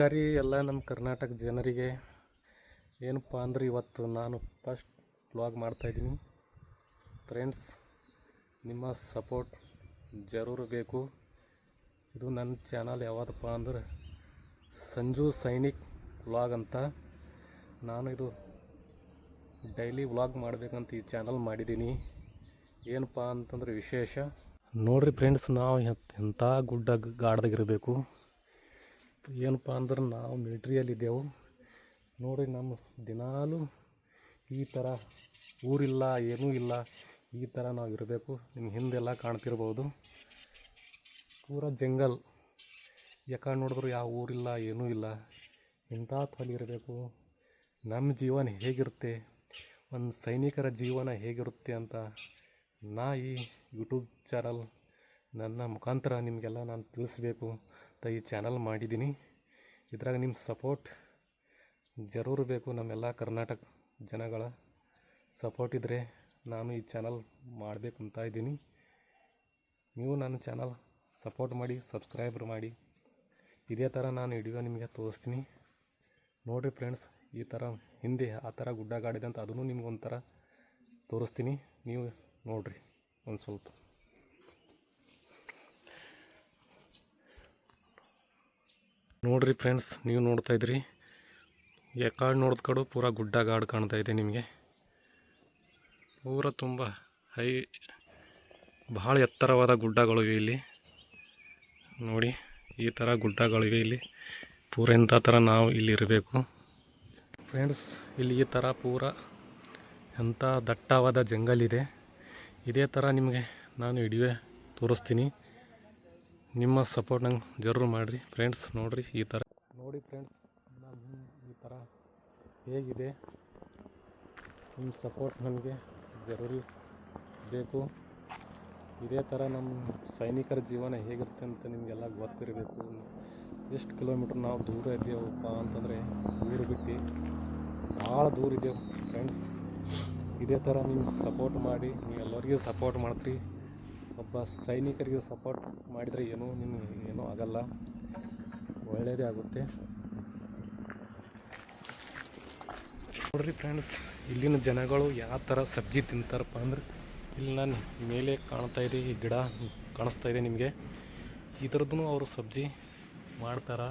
ಸರಿ ಎಲ್ಲ ನಮ್ಮ ಕರ್ನಾಟಕ ಜನರಿಗೆ. ಏನಪ್ಪ ಅಂದ್ರೆ, ಇವತ್ತು ನಾನು ಫಸ್ಟ್ ವ್ಲಾಗ್ ಮಾಡ್ತಾಯಿದ್ದೀನಿ ಫ್ರೆಂಡ್ಸ್ ನಿಮ್ಮ ಸಪೋರ್ಟ್ ಜರೂರು ಬೇಕು. ಇದು ನನ್ನ ಚಾನಲ್ ಯಾವುದಪ್ಪ ಅಂದ್ರೆ ಸಂಜು ಸೈನಿಕ್ ವ್ಲಾಗ್ ಅಂತ. ನಾನು ಇದು ಡೈಲಿ ವ್ಲಾಗ್ ಮಾಡಬೇಕಂತ ಈ ಚಾನಲ್ ಮಾಡಿದ್ದೀನಿ. ಏನಪ್ಪ ಅಂತಂದ್ರೆ ವಿಶೇಷ. ನೋಡ್ರಿ ಫ್ರೆಂಡ್ಸ್ ನಾವು ಎಂಥ ಗುಡ್ಡ ಗಾಡ್ದಾಗಿರಬೇಕು ಏನಪ್ಪ ಅಂದ್ರೆ ನಾವು ಮಿಲ್ಟ್ರಿಯಲ್ಲಿದ್ದೆವು ನೋಡಿ ನಮ್ಮ ದಿನಾಲೂ ಈ ಥರ ಊರಿಲ್ಲ, ಏನೂ ಇಲ್ಲ, ಈ ಥರ ನಾವು ಇರಬೇಕು. ನಿಮ್ಮ ಹಿಂದೆಲ್ಲ ಕಾಣ್ತಿರ್ಬೋದು. ಪೂರ ಜಂಗಲ್. ಯಾಕೆ ನೋಡಿದ್ರು ಯಾವ ಊರಿಲ್ಲ, ಏನೂ ಇಲ್ಲ. ಇಂಥ ಥಲಿ ಇರಬೇಕು. ನಮ್ಮ ಜೀವನ ಹೇಗಿರುತ್ತೆ, ಒಂದು ಸೈನಿಕರ ಜೀವನ ಹೇಗಿರುತ್ತೆ ಅಂತ ನಾ ಈ ಯೂಟ್ಯೂಬ್ ಚಾನಲ್ ನನ್ನ ಮುಖಾಂತರ ನಿಮಗೆಲ್ಲ ನಾನು ತಿಳಿಸ್ಬೇಕು. ಅಂತ ಈ ಚಾನಲ್ ಮಾಡಿದ್ದೀನಿ. ಇದ್ರಾಗ ನಿಮ್ಮ ಸಪೋರ್ಟ್ ಜರೂರು ಬೇಕು ನಮ್ಮೆಲ್ಲ ಕರ್ನಾಟಕ ಜನಗಳ ಸಪೋರ್ಟ್ ಇದ್ದರೆ ನಾನು ಈ ಚಾನಲ್ ಅಂತ ಇದ್ದೀನಿ. ನೀವು ನನ್ನ ಚಾನಲ್ ಸಪೋರ್ಟ್ ಮಾಡಿ ಸಬ್ಸ್ಕ್ರೈಬರ್ ಮಾಡಿ. ಇದೇ ಥರ ನಾನು ವಿಡಿಯೋ ನಿಮಗೆ ತೋರಿಸ್ತೀನಿ. ನೋಡಿರಿ ಫ್ರೆಂಡ್ಸ್ ಈ ಥರ ಹಿಂದೆ ಆ ಥರ ಗುಡ್ಡ ಗಾಡಿದೆ ಅಂತ ಅದನ್ನು ನಿಮ್ಗೆ ಒಂಥರ ತೋರಿಸ್ತೀನಿ. ನೀವು ನೋಡಿರಿ ಒಂದು ಸ್ವಲ್ಪ. ನೋಡಿರಿ ಫ್ರೆಂಡ್ಸ್, ನೀವು ನೋಡ್ತಾ ಇದ್ರಿ. ಎಕಾಡ್ ನೋಡಿದ ಕಡು ಪೂರ ಗುಡ್ಡ ಗಾಡ್ ಕಾಣ್ತಾ ಇದೆ ನಿಮಗೆ. ಪೂರ ತುಂಬ ಹೈ, ಭಾಳ ಎತ್ತರವಾದ ಗುಡ್ಡಗಳಿವೆ ಇಲ್ಲಿ. ನೋಡಿ, ಈ ಥರ ಗುಡ್ಡಗಳಿವೆ ಇಲ್ಲಿ. ಪೂರ ಎಂಥ ಥರ ನಾವು ಇಲ್ಲಿ ಇರಬೇಕು. ಫ್ರೆಂಡ್ಸ್, ಇಲ್ಲಿ ಈ ಥರ ಪೂರ ಎಂಥ ದಟ್ಟವಾದ ಜಂಗಲ್ ಇದೆ. ಇದೇ ಥರ ನಿಮಗೆ ನಾನು ಹಿಡಿವೆ ತೋರಿಸ್ತೀನಿ. ನಿಮ್ಮ ಸಪೋರ್ಟ್ ನಂಗೆ ಜರೂರು ಮಾಡಿರಿ ಫ್ರೆಂಡ್ಸ್ ನೋಡಿರಿ ಈ ಥರ ನೋಡಿ ಫ್ರೆಂಡ್ಸ್ ಈ ಥರ ಹೇಗಿದೆ. ನಿಮ್ಮ ಸಪೋರ್ಟ್ ನಮಗೆ ಜರೂರಿ ಬೇಕು. ಇದೇ ಥರ ನಮ್ಮ ಸೈನಿಕರ ಜೀವನ ಹೇಗಿರುತ್ತೆ ಅಂತ ನಿಮಗೆಲ್ಲ ಗೊತ್ತಿರಬೇಕು. ಎಷ್ಟು ಕಿಲೋಮೀಟ್ರ್ ನಾವು ದೂರ ಇದ್ದೇವಪ್ಪ ಅಂತಂದರೆ ಊರು ಬಿಟ್ಟು ಭಾಳ ದೂರ ಇದ್ದೇವೆ ಫ್ರೆಂಡ್ಸ್ ಇದೇ ಥರ ನಿಮ್ಗೆ ಸಪೋರ್ಟ್ ಮಾಡಿ ನೀವು ಎಲ್ಲರಿಗೂ ಸಪೋರ್ಟ್ ಮಾಡ್ತೀರಿ. ಒಬ್ಬ ಸೈನಿಕರಿಗೆ ಸಪೋರ್ಟ್ ಮಾಡಿದರೆ ಏನೂ ನಿಮ್ಗೆ ಏನೂ ಆಗಲ್ಲ. ಒಳ್ಳೆಯದೇ ಆಗುತ್ತೆ. ನೋಡ್ರಿ ಫ್ರೆಂಡ್ಸ್ ಇಲ್ಲಿನ ಜನಗಳು ಯಾವ ಥರ ಸಬ್ಜಿ ತಿಂತಾರಪ್ಪ ಅಂದ್ರೆ ಇಲ್ಲಿ ನಾನು ಮೇಲೆ ಕಾಣ್ತಾ ಇದೆ, ಈ ಗಿಡ ಕಾಣಿಸ್ತಾ ಇದೆ ನಿಮಗೆ. ಇದ್ರದ್ದು ಅವರು ಸಬ್ಜಿ ಮಾಡ್ತಾರ.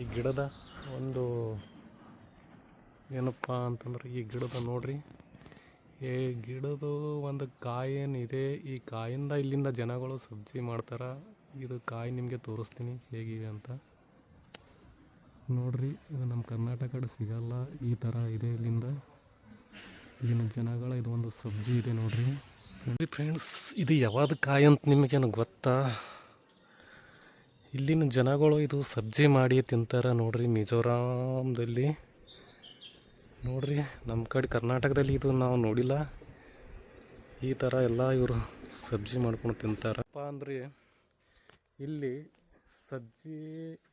ಈ ಗಿಡದ ಒಂದು ಏನಪ್ಪ ಅಂತಂದ್ರೆ ಈ ಗಿಡದ ನೋಡ್ರಿ. ಈ ಗಿಡದು ಒಂದು ಕಾಯಿ ಏನಿದೆ ಈ ಕಾಯಿಂದ ಇಲ್ಲಿಂದ ಜನಗಳು ಸಬ್ಜಿ ಮಾಡ್ತಾರೆ. ಇದು ಕಾಯಿ ನಿಮಗೆ ತೋರಿಸ್ತೀನಿ ಹೇಗಿದೆ ಅಂತ. ನೋಡ್ರಿ, ಇದು ನಮ್ಮ ಕರ್ನಾಟಕ ಕಡೆ ಸಿಗಲ್ಲ. ಈ ಥರ ಇದೆ ಇಲ್ಲಿಂದ. ಇಲ್ಲಿನ ಜನಗಳ ಇದು ಒಂದು ಸಬ್ಜಿ ಇದೆ ನೋಡ್ರಿ. ನೋಡಿ ಫ್ರೆಂಡ್ಸ್ ಇದು ಯಾವ್ದು ಕಾಯಿ ಅಂತ ನಿಮಗೇನು ಗೊತ್ತಾ? ಇಲ್ಲಿನ ಜನಗಳು ಇದು ಸಬ್ಜಿ ಮಾಡಿ ತಿಂತಾರ ನೋಡ್ರಿ ಮಿಜೋರಾಮ್ದಲ್ಲಿ. ನೋಡ್ರಿ ನಮ್ಮ ಕಡೆ ಕರ್ನಾಟಕದಲ್ಲಿ ಇದು ನಾವು ನೋಡಿಲ್ಲ. ಈ ಥರ ಎಲ್ಲ ಇವರು ಸಬ್ಜಿ ಮಾಡ್ಕೊಂಡು ತಿಂತಾರಪ್ಪ ಅಂದರೆ, ಇಲ್ಲಿ ಸಬ್ಜಿ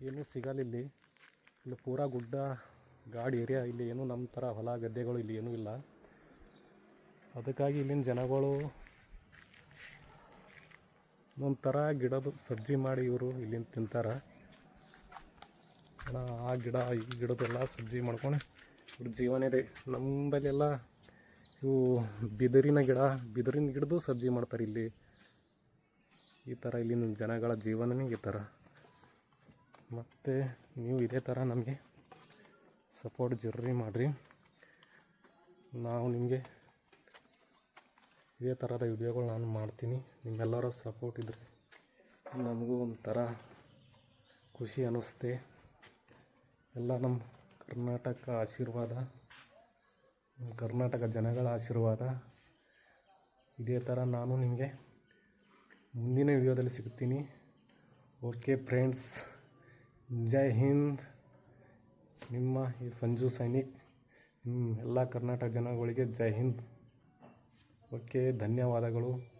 ಏನೂ ಸಿಗಲ್ಲ ಇಲ್ಲಿ. ಇಲ್ಲಿ ಪೂರಾ ಗುಡ್ಡ, ಗಾಡಿ ಏರಿಯಾ, ಇಲ್ಲಿ ಏನೂ ನಮ್ಮ ಥರ ಹೊಲ, ಗದ್ದೆಗಳು ಇಲ್ಲಿ ಏನೂ ಇಲ್ಲ. ಅದಕ್ಕಾಗಿ ಇಲ್ಲಿನ ಜನಗಳು ಒಂಥರ ಗಿಡದ ಸಬ್ಜಿ ಮಾಡಿ ಇವರು ಇಲ್ಲಿಂದ ತಿಂತಾರೆ. ಆ ಗಿಡ, ಈ ಗಿಡದೆಲ್ಲ ಸಬ್ಜಿ ಮಾಡ್ಕೊಂಡು ಇವ್ರ ಜೀವನ ಇದೆ. ನಂಬಲ್ಲೆಲ್ಲ ಇವು ಬಿದಿರಿನ ಗಿಡ, ಬಿದಿರಿನ ಗಿಡದು ಸಬ್ಜಿ ಮಾಡ್ತಾರೆ ಇಲ್ಲಿ. ಈ ಥರ ಇಲ್ಲಿನ ಜನಗಳ ಜೀವನನೇ ಈ ಥರ ಮತ್ತು ನೀವು ಇದೇ ಥರ ನಮಗೆ ಸಪೋರ್ಟ್ ಜರ್ರಿ ಮಾಡಿರಿ. ನಾವು ನಿಮಗೆ ಇದೇ ಥರದ ವಿಡಿಯೋಗಳು ನಾನು ಮಾಡ್ತೀನಿ. ನಿಮ್ಮೆಲ್ಲರ ಸಪೋರ್ಟ್ ಇದ್ದರೆ ನಮಗೂ ಒಂಥರ ಖುಷಿ ಅನ್ನಿಸುತ್ತೆ ಎಲ್ಲ ನಮ್ಮ ಕರ್ನಾಟಕ ಆಶೀರ್ವಾದ, ಕರ್ನಾಟಕ ಜನಗಳ ಆಶೀರ್ವಾದ. ಇದೇ ಥರ ನಾನು ನಿಮಗೆ ಮುಂದಿನ ವಿಡಿಯೋದಲ್ಲಿ ಸಿಗ್ತೀನಿ. Okay friends Jai Hind. ನಿಮ್ಮ ಈ ಸಂಜು ಸೈನಿಕ್ ಎಲ್ಲ ಕರ್ನಾಟಕ ಜನಗಳಿಗೆ ಜೈ ಹಿಂದ್. ಓಕೆ ಧನ್ಯವಾದಗಳು.